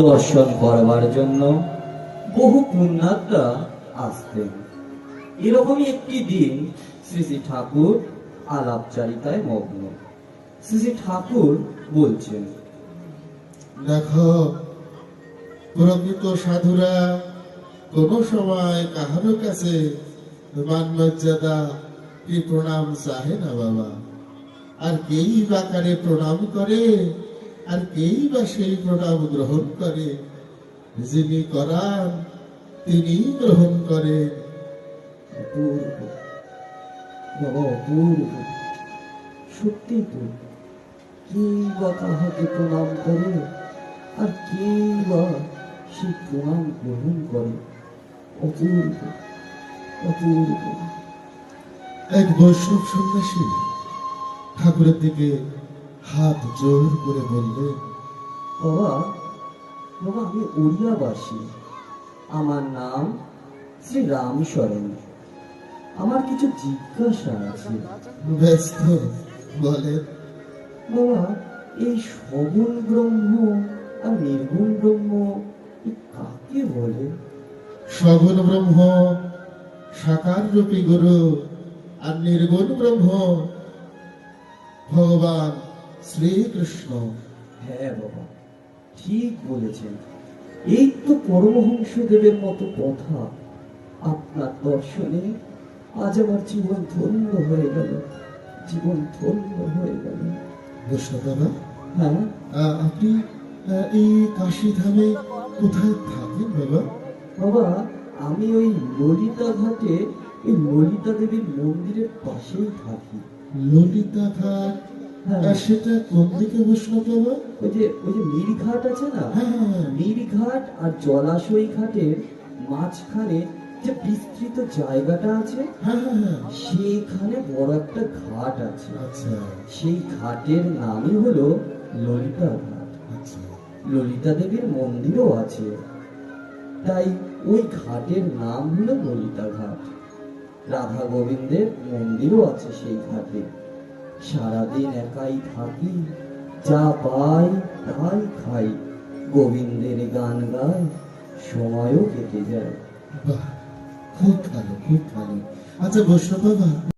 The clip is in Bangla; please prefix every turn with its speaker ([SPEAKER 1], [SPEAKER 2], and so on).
[SPEAKER 1] দর্শন করবার জন্য বহু পুণ্যাত্মা আসতেন। এরকমই একটি দিন শ্রী শ্রী ঠাকুর আলাপচারিতায় মগ্ন। শ্রী শ্রী ঠাকুর বলছেন,
[SPEAKER 2] দেখো, প্রকৃত সাধুরা কোন সময় কাহার কাছে মান মর্যাদা কি প্রণাম চাহে না বাবা? আর কেই বাকারে প্রণাম করে আর কেই বা সেই প্রণাম গ্রহণ করে। যিনি করান তিনি গ্রহণ করেন।
[SPEAKER 1] অপূর্ব বাবা অপূর্ব। সত্যি তো কে বা কাহাকে প্রণাম করে? আর কে বা সেই প্রণাম গ্রহণ করে? অপূর্ব অপূর্ব।
[SPEAKER 2] এক বৈষ্ণব সন্ন্যাসী ঠাকুরের দিকে হাত জোর করে বললে
[SPEAKER 1] বাবা বাবা আমি উড়িয়াবাসী আমার নাম শ্রী রামশরণ আমার কিছু জিজ্ঞাসা আছে।
[SPEAKER 2] ব্যস্ত বলেন
[SPEAKER 1] বাবা এই সগুণ ব্রহ্ম আর নির্গুণ ব্রহ্ম কাকে বলে?
[SPEAKER 2] সগুণ ব্রহ্ম সাকার রূপী গুরু আর নির্গুণ ব্রহ্ম ভগবান। শ্রীকৃষ্ণ।
[SPEAKER 1] হ্যাঁ বাবা ঠিক বলেছেন। এই তো পরমহংস দেবের মতো কথা। আপনার দর্শনে আজ আমার জীবন ধন্য হয়ে গেল। জীবন ধন্য হয়ে গেল।
[SPEAKER 2] বৈষ্ণব বাবা
[SPEAKER 1] হ্যাঁ
[SPEAKER 2] আপনি এই কাশী ধামে কোথায় থাকেন বাবা?
[SPEAKER 1] বাবা আমি ওই ললিতা ঘাটে এই ললিতা দেবীর মন্দিরের পাশেই থাকি।
[SPEAKER 2] ললিতা ঘাট?
[SPEAKER 1] হ্যাঁ।
[SPEAKER 2] আহ, সেটা কোন দিকে বাবা
[SPEAKER 1] ওই যে ওই যে নীলঘাট আছে না?
[SPEAKER 2] হ্যাঁ হ্যাঁ, হ্যাঁ।
[SPEAKER 1] আর জলাশয় ঘাটের মাঝখানে যে বিস্তৃত জায়গাটা আছে সেখানে বড় একটা ঘাট আছে।
[SPEAKER 2] আচ্ছা।
[SPEAKER 1] সেই ঘাটের নামই হলো ললিতা ঘাট।
[SPEAKER 2] আচ্ছা।
[SPEAKER 1] ললিতা দেবীর মন্দিরও আছে। তাই ওই ঘাটের নাম হলো ললিতা ঘাট। রাধা গোবিন্দের মন্দিরও আছে সেই ঘাটে। সারাদিন একাই থাকি, যা পাই তাই খাই। গোবিন্দের গান গাই, সময়ও কেটে যায়।
[SPEAKER 2] বাহ, খুব ভালো খুব ভালো। আচ্ছা বৈষ্ণব বাবা